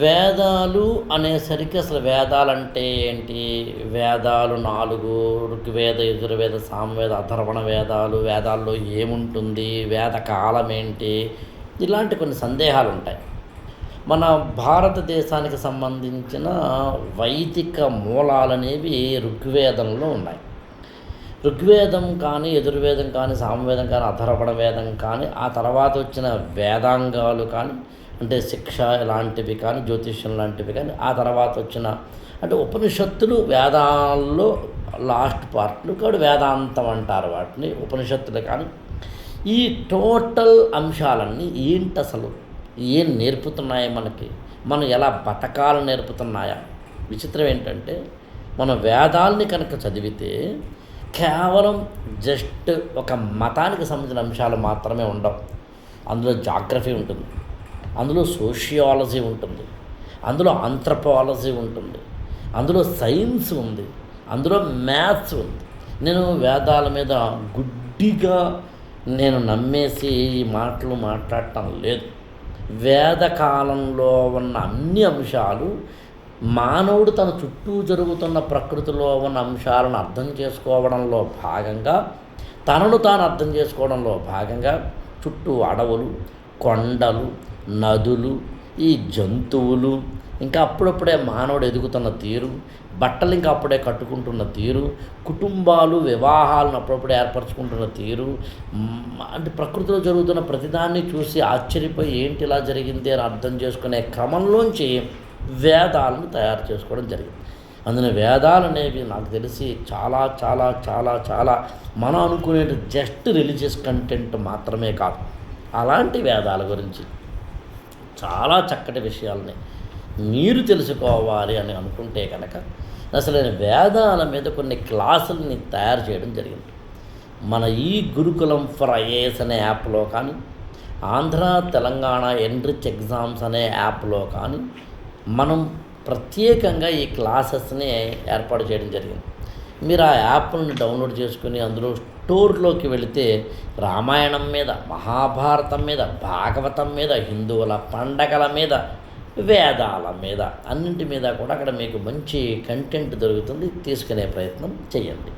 వేదాలు అనేసరికి అసలు వేదాలు అంటే ఏంటి? వేదాలు నాలుగు ఋగ్వేద యజుర్వేద సామవేద అథర్వణ వేదాలు వేదాల్లో ఏముంటుంది? వేద కాలం ఏంటి? ఇలాంటి కొన్ని సందేహాలు ఉంటాయి మన భారతదేశానికి సంబంధించిన వైదిక మూలాలు అనేవి ఋగ్వేదంలో ఉన్నాయి. ఋగ్వేదం కానీ యజుర్వేదం కానీ సామవేదం కానీ అధర్వణ వేదం కానీ ఆ తర్వాత వచ్చిన వేదాంగాలు కానీ అంటే శిక్ష ఇలాంటివి కానీ జ్యోతిష్యం లాంటివి కానీ ఆ తర్వాత వచ్చిన అంటే ఉపనిషత్తులు వేదాల్లో లాస్ట్ పార్ట్లు కాబట్టి వేదాంతం అంటారు వాటిని ఉపనిషత్తులు కానీ. ఈ టోటల్ అంశాలన్నీ ఏంటి అసలు? ఏం నేర్పుతున్నాయి మనకి? మనం ఎలా బతకాలు నేర్పుతున్నాయా? విచిత్రం ఏంటంటే మన వేదాల్ని కనుక చదివితే కేవలం జస్ట్ ఒక మతానికి సంబంధించిన అంశాలు మాత్రమే ఉండవు. అందులో జాగ్రఫీ ఉంటుంది. అందులో సోషియాలజీ ఉంటుంది అందులో ఆంథ్రపాలజీ ఉంటుంది అందులో సైన్స్ ఉంది అందులో మ్యాథ్స్ ఉంది. నేను వేదాల మీద గుడ్డిగా నేను నమ్మేసి ఈ మాటలు మాట్లాడటం లేదు. వేద కాలంలో ఉన్న అన్ని అంశాలు మానవుడు తన చుట్టూ జరుగుతున్న ప్రకృతిలో ఉన్న అంశాలను అర్థం చేసుకోవడంలో భాగంగా తనను తాను అర్థం చేసుకోవడంలో భాగంగా చుట్టూ అడవులు కొండలు నదులు ఈ జంతువులు ఇంకా అప్పుడప్పుడే మానవుడు ఎదుగుతున్న తీరు బట్టలు ఇంకా అప్పుడే కట్టుకుంటున్న తీరు కుటుంబాలు వివాహాలను అప్పుడప్పుడే ఏర్పరచుకుంటున్న తీరు అంటే ప్రకృతిలో జరుగుతున్న ప్రతిదాన్ని చూసి ఆశ్చర్యపోయి ఏంటి ఇలా జరిగింది అని అర్థం చేసుకునే క్రమంలోంచి వేదాలను తయారు చేసుకోవడం జరిగింది. అందులో వేదాలు అనేవి నాకు తెలిసి చాలా చాలా చాలా చాలా మనం అనుకునే జస్ట్ రిలీజియస్ కంటెంట్ మాత్రమే కాదు. అలాంటి వేదాల గురించి చాలా చక్కటి విషయాలని మీరు తెలుసుకోవాలి అని అనుకుంటే కనుక అసలు నేను వేదాల మీద కొన్ని క్లాసుల్ని తయారు చేయడం జరిగింది. మన ఈ గురుకులం ఫర్ ఐఏఎస్ అనే యాప్లో కానీ ఆంధ్ర తెలంగాణ ఎన్రిచ్ ఎగ్జామ్స్ అనే యాప్లో కానీ మనం ప్రత్యేకంగా ఈ క్లాసెస్ని ఏర్పాటు చేయడం జరిగింది. మీరు ఆ యాప్ను డౌన్లోడ్ చేసుకుని అందులో స్టోర్లోకి వెళితే రామాయణం మీద మహాభారతం మీద భాగవతం మీద హిందువుల పండగల మీద వేదాల మీద అన్నింటి మీద కూడా అక్కడ మీకు మంచి కంటెంట్ దొరుకుతుంది. తీసుకునే ప్రయత్నం చేయండి.